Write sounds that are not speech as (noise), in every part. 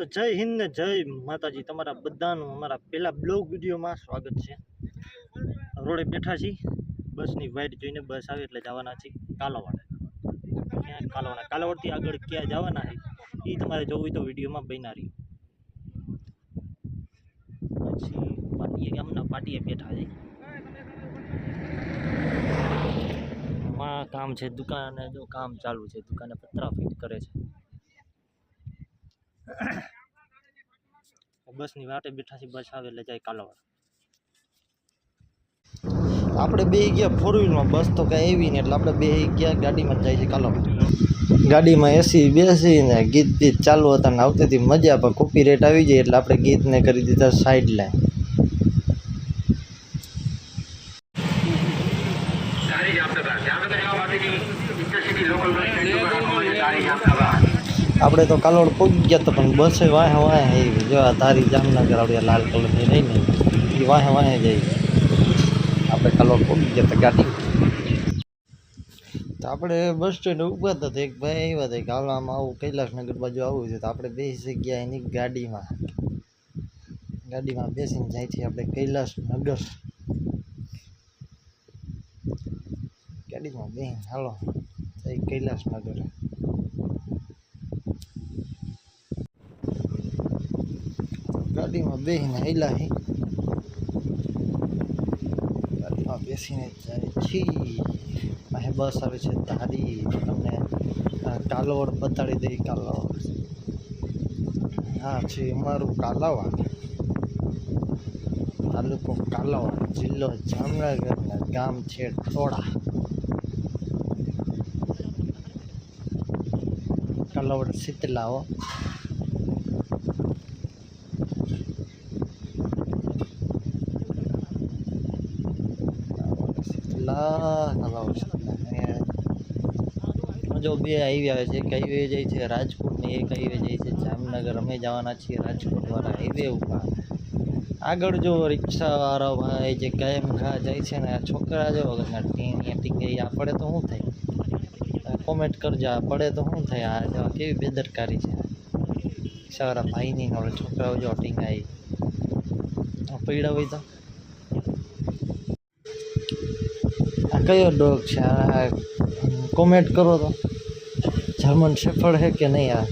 તો જય હિન્દ ને જય માતાજી. તમારા બધાનું અમારા પહેલા બ્લોગ વિડીયોમાં સ્વાગત છે. રોડે બેઠા છીએ. બસની વાઇટ જોઈને બસ આવે એટલે જવાના છીએ કાલાવાડ. ક્યાં કાલાવાડ? કાલાવાડથી આગળ ક્યાં જવાના છે? એ તમારે જોવું હોય તો વિડીયોમાં બન્યા રહ્યું પછી પાટીએ, ગામના પાટીએ બેઠા છે. માં કામ છે, દુકાને જો કામ ચાલુ છે. દુકાને પતરા ફિટ કરે છે. બસની વાટે બેઠા છે બસ આવે એટલે જાય કાલાવાડ. આપણે બે ગયા ફોર વ્હીલમાં બસ તો કાંઈ એવી ને એટલે આપણે બે ગયા ગાડીમાં જાય છે કાલાવાડ. ગાડીમાં એસી બેસીને ગીત ગીત ચાલુ હતા ને આવતી હતી મજા પણ કોપી રેટ આવી જાય એટલે આપણે ગીતને કરી દીધા સાઈડ લાઈન આપણે તો કાલોડ પહોંચી ગયા તો પણ બસે વાહે વાહે આવી. જો આ તારી જામનગર આવડી લાલ કલરની રહી એ વાહે વાહે જઈ આપણે કાલોડ પહોંચી ગયા તો ગાડી. તો આપણે બસ સ્ટેન્ડ ઊભા હતા એક ભાઈ આવ્યા હતા, કે આવું કૈલાસનગર બાજુ આવવું છે, તો આપણે બેસી ગયા એની ગાડીમાં ગાડીમાં બેસીને જાય છે આપણે કૈલાસનગર. ગાડીમાં બેસીને હાલો કૈલાસનગર. ગાડીમાં બેસીને હેલા હી ગાડીમાં બેસીને જાય છી અહીં બસ આવે છે ધારી તમને આ કાલોડ બતાડી દઈ કાલોડ હા છે અમારું કાલાવાડ તાલુકો કાલાવાડ જિલ્લો જામનગરના ગામ છે ટોળા કાલાવાડ શીતલાઓ શીતલા કાલાવાડ જો બે હાઈવે આવે છે, એક હાઈવે જાય છે, રાજકોટની એક હાઈવે જાય છે, જામનગર અમે જવાના છીએ રાજકોટ વાળા હાઈવે ઉપર. આગળ જો રિક્ષાવાળા ભાઈ જે કાયમ ઘા જાય છે ને છોકરા જો વગરના ટીણીયા ટીંગી આ પડે તો શું થાય? કોમેન્ટ કરજો, આ પડે તો શું થાય? આ જો કેવી બેદરકારી છે. રિક્ષાવાળા ભાઈની ઓલા છોકરાઓ જો ટીંગાઈ. હોય તો? આ કયો ડોગ છે? કોમેન્ટ કરો તો. જર્મન શેફર્ડ હે કે નહીં આ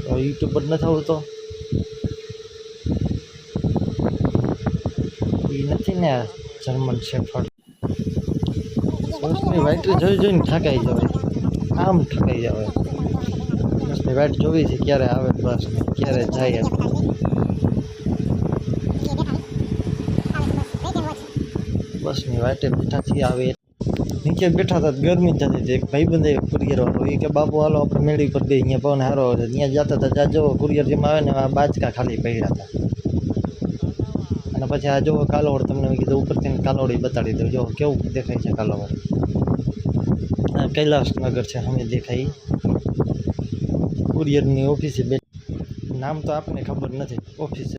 તો યુટ્યુબ પર નથી આવતો એ નથી ને આ જર્મન શેફર્ડ બસની વાઇટ જોઈ જોઈને થકાઈ જવાય આમ થકાઈ જવાય બસની વાઇટ જોવી છે ક્યારે આવે? બસ ને ક્યારે જાય બસની વાટે બેઠા છીએ આવે નીચે બેઠા હતા ગરમી જ થતી હતી એક ભાઈબંધ કુરિયર વાળો. એ કે, બાપુ, હાલો, આપણે મેળી પર બે અહીંયા પવન હારો હતો ત્યાં જતા હતા જવો કુરિયર જેમ આવે ને બાચકા ખાલી પડ્યા હતા. અને પછી આ જોવો કાલોડ તમને મેં કીધું, ઉપરથી કાલોડી બતાડી દઉં. જો કેવું દેખાય છે કાલોડ. આ કૈલાસનગર છે અમે દેખાય કુરિયરની ઓફિસે બે નામ તો આપને ખબર નથી. ઓફિસે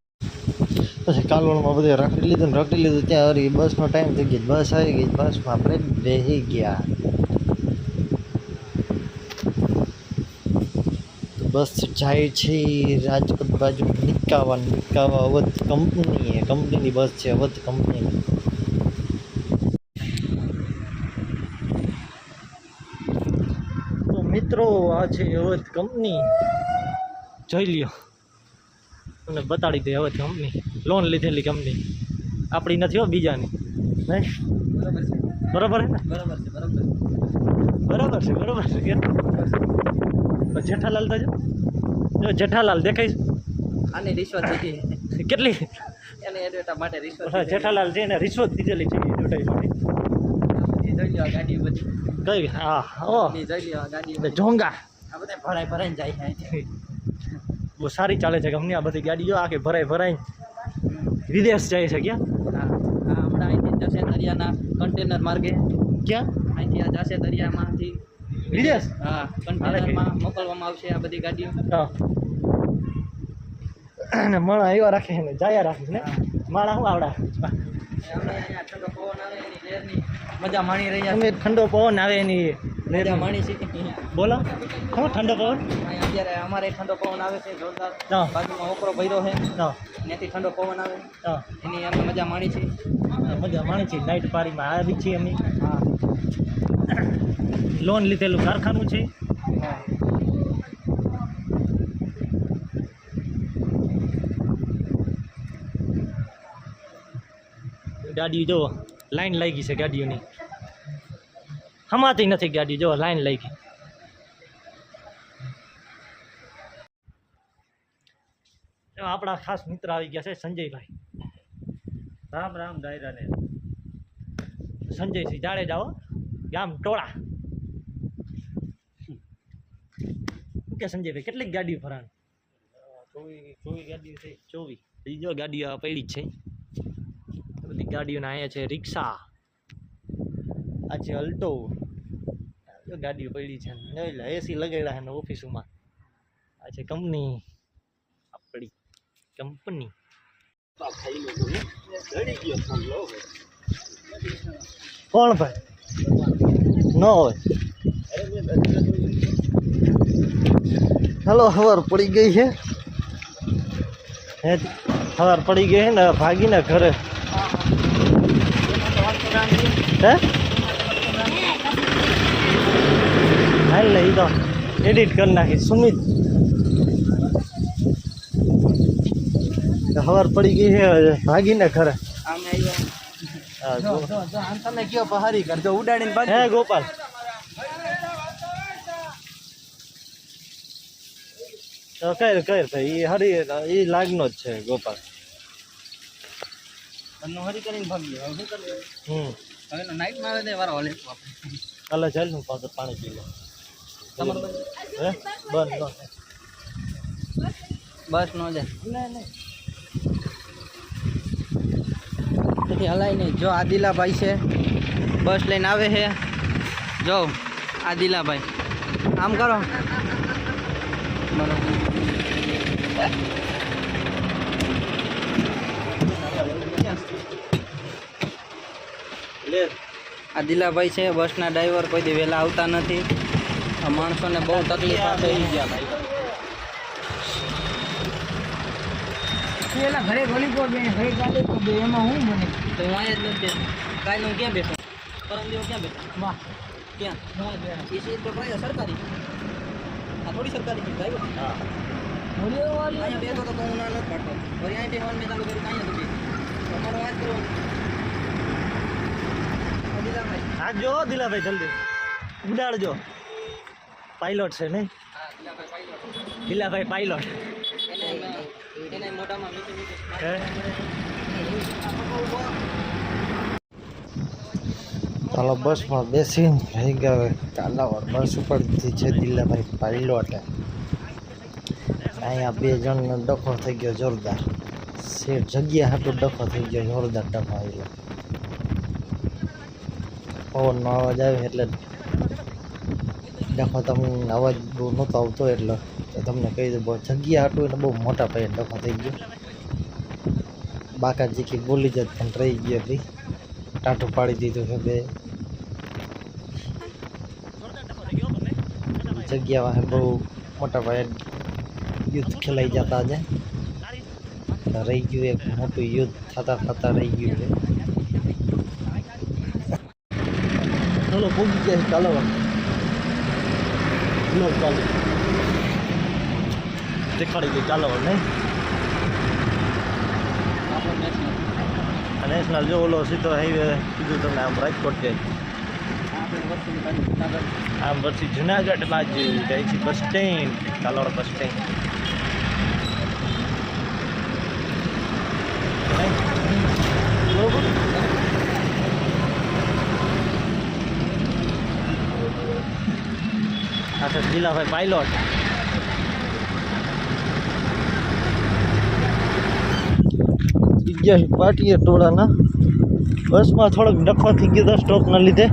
પછી કાલોળમાં બધે રખડી લીધું ને રાખી લીધું ત્યાં હરી બસનો ટાઈમ થઈ ગયો. બસ આવી ગઈ. બસમાં આપણે બેસી ગયા. બસ જાય છે રાજકોટ બાજુ. નિકાવા નિકાવા અવધ કંપની કંપનીની બસ છે, અવધ કંપનીની તો મિત્રો, આ છે અવધ કંપની જોઈ લ્યો. તમને બતાડી દે હવે કંપની લોન લીધેલી કંપની આપણી નથી હો બીજાની. હે? બરાબર છે. ને? બરાબર છે બરાબર છે. કે તો જેઠાલાલ તો જો. જેઠાલાલ દેખાય આની રિશ્વત દીધી કેટલી? એને એડવેટા માટે રિશ્વત જેઠાલાલ છે એને રિશ્વત દીધેલી છે એ જોડાઈ જોડાઈ. દીધી. જોઈ લ્યો આ ગાડી બધી. કઈ? હા ઓ. જોઈ લ્યો ગાડી જોંગા. આ બધા ભરાય ભરાઈને જાય છે. (laughs) બહુ સારી ચાલે છે કે અમને આ બધી ગાડીઓ આખી ભરાઈ ભરાઈ વિદેશ જાય છે ક્યાં? હા હમણાં અહીંથી જશે દરિયાના કન્ટેનર માર્ગે. ક્યાં? અહીંથી આ જશે દરિયામાંથી. વિદેશ? હા કન્ટેનરમાં મોકલવામાં આવશે આ બધી ગાડીઓ. અને મણા આવ્યા રાખે ને જાયા રાખે ને? માણા શું આવડા? અહીંયા પવન આવે મજા માણી રહ્યા અમે ઠંડો પવન આવે એની. બોલો. શું ઠંડો પવન? અત્યારે અમારે ઠંડો પવન આવે છે જોરદાર. બાજુમાં ઓકરો ભર્યો છે. ત્યાંથી ઠંડો પવન આવે. એની અમે મજા માણી છે મજા માણી છે નાઇટ પારીમાં આવી છીએ અમે. હા. લોન લીધેલું કારખાનું છે. ગાડી જો લાઈન લાગી છે ગાડીઓની. હમાતી નથી ગાડી જો લાઈન લઈ ગઈ આપણા ખાસ મિત્ર આવી ગયા છે સંજયભાઈ. રામ રામ ડાયરાને સંજયસિંહ જાડે જાઓ. ગામ ટોળા. કે સંજયભાઈ કેટલીક ગાડીઓ ફરાણ ચોવીસ ગાડીઓ છે. ચોવીસ. બીજો ગાડીઓ પડી જ છે. બધી ગાડીઓના અહીંયા છે રિક્ષા. આ છે અલ્ટો ગાડી પડી છે. એટલે એસી લગાડ્યા છે ઓફિસમાં. આજે કંપની. આપણી કંપની. કોણ ભાઈ? ન હોય. હલો હવાર પડી ગઈ છે. હે ખબર પડી ગઈ છે ને ભાગીને ઘરે. હે? હાલ ને એ તો એડિટ કરી નાખી સુમિત. હવાર પડી ગઈ છે ભાગીને ઘરે. તમે કયો પહારી કરજો ઉડાડીને હે ગોપાલ. કઈ કર ભાઈ એ હરી એ લાગનો જ છે ગોપાલ. હરી કરીને ભાગી હમ. હવે આવે વારો હલે. ચાલ હું પાણી પી લો તમારું હે? બંધ ન બસ નો જાય. તેથી હલાય નહીં. જો આદિલાભાઈ છે બસ લઈને આવે છે. જો આદિલાભાઈ. આમ કરો. બરોબર આદિલાભાઈ છે બસના ડ્રાઈવર કોઈ દી વહેલા આવતા નથી. માણસોને બહુ તકલીફ થઈ ગયા ઘરે પર જઈને ઘરે પર બે એમાં હું બને? તો હું અહીંયા જ નથી બેઠો. કાલે હું ક્યાં બેઠો? પરમ દિવસ ક્યાં બેઠો? વાહ. ક્યાં? એ સીટ તો ભાઈ સરકારી. આ થોડી સરકારી છે ભાઈ. હા. હોળી વાળી અહીંયા બેઠો તો હું ના નથી પાડતો. વળી અહીં બેહવાનું મેં ચાલુ કર્યું તો અહીંયા તમારો વાત કરો. અદિલાભાઈ આ જો દિલાભાઈ જલ્દી. ઉડાડજો. પાયલોટ છે નહીં? લીલાભાઈ પાયલોટ ચાલો બસ બસમાં બેસીને રહી ગયા કાલાવડ બસ ઉપરથી છે દિલાભાઈ પાયલોટ અહીંયા બે જણનો ડખો થઈ ગયો જોરદાર. સેઠ જગ્યા હાટું ડખો થઈ ગયો, જોરદાર ડખો આવેલો. પવનનો અવાજ આવે એટલે ડખો તમને અવાજ બહુ નહોતો આવતો એટલે તો તમને કહી દઉં, બહુ જગ્યા હાટું એટલે બહુ મોટા પાયે ડખો થઈ ગયો. બાકાજી કી બોલી જત પણ રહી ગયો હતી ટાટું પાડી દીધું છે બે. જગ્યા વાહે બહુ મોટા પાયે યુદ્ધ ખેલાઈ જતા છે રહી ગયું એક મોટું યુદ્ધ થતા થતા રહી ગયું છે. ચાલો પૂગી જાય ચાલો. લો ચાલો દેખાડી દે ચાલો મેચ નેશનલ જો ઓલો સીધો હાઈવે કીધું તમને આમ રાજકોટ જાય આમ પછી જુનાગઢ બાજુ જાય છે બસ સ્ટેન્ડ કાલોડ બસ સ્ટેન્ડ બરોબર આ છે દિલાભાઈ પાયલોટ ગયા પાટીએ ટોળાના. બસમાં થોડોક ડખો થઈ ગયો હતો સ્ટોકના લીધે.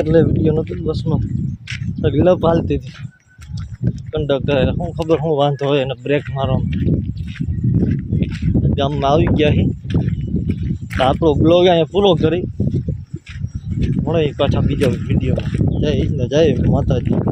એટલે વીડિયો નહોતો બસમાં લપ હાલતી હતી કંડક્ટર શું ખબર શું વાંધો હોય એને બ્રેક મારો ગામમાં આવી ગયા તો આપણો બ્લોગ અહીંયા પૂરો કરી. મળે પાછા બીજા વિડીયોમાં. જય હિન્દ જય માતાજી.